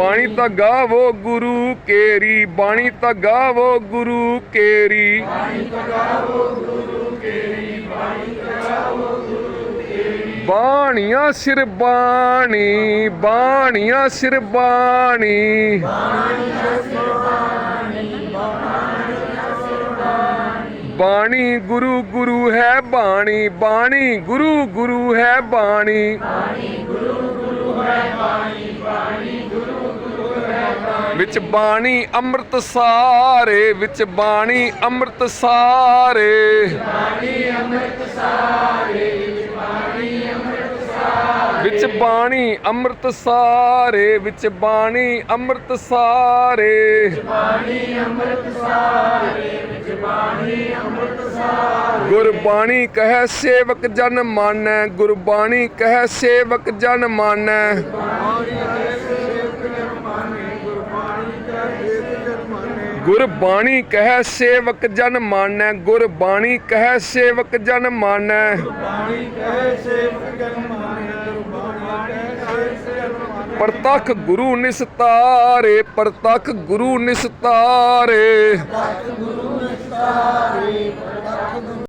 ਬਾਣੀ ਤਾਂ ਗਾਵੋ ਗੁਰੂ ਕੇਰੀ, ਬਾਣੀ ਤਾਂ ਗਾਵੋ ਗੁਰੂ ਕੇਰੀ। ਬਾਣੀਆਂ ਸਿਰ ਬਾਣੀ ਬਾਣੀਆਂ ਸਿਰ ਬਾਣੀ ਬਾਣੀ ਗੁਰੂ ਗੁਰੂ ਹੈ ਬਾਣੀ ਬਾਣੀ ਗੁਰੂ ਗੁਰੂ ਹੈ ਬਾਣੀ। ਵਿੱਚ ਬਾਣੀ ਅੰਮ੍ਰਿਤ ਸਾਰੇ, ਵਿੱਚ ਬਾਣੀ ਅੰਮ੍ਰਿਤ ਸਾਰੇ। ਵਿੱਚ ਬਾਣੀ ਅੰਮ੍ਰਿਤ ਸਾਰੇ, ਵਿੱਚ ਬਾਣੀ ਅੰਮ੍ਰਿਤ ਸਾਰੇ। ਗੁਰਬਾਣੀ ਕਹੈ, ਸੇਵਕ ਜਨ ਮਾਨੈ, ਗੁਰਬਾਣੀ ਕਹੈ, ਸੇਵਕ ਜਨ ਮਾਨੈ। ਗੁਰਬਾਣੀ ਕਹੈ ਸੇਵਕ ਜਨ ਮਾਨੈ ਗੁਰਬਾਣੀ ਕਹੈ ਸੇਵਕ ਜਨ ਮਾਨੈ ਬਾਣੀ ਕਹੇ ਸੇਵਕ ਜਨ ਮਾਨਿਆ ਬਾਣੀ ਕਹੇ ਸੇਵਕ ਜਨ ਪ੍ਰਤਖ ਗੁਰੂ ਨਿਸਤਾਰੇ। ਪ੍ਰਤਖ ਗੁਰੂ ਨਿਸਤਾਰੇ।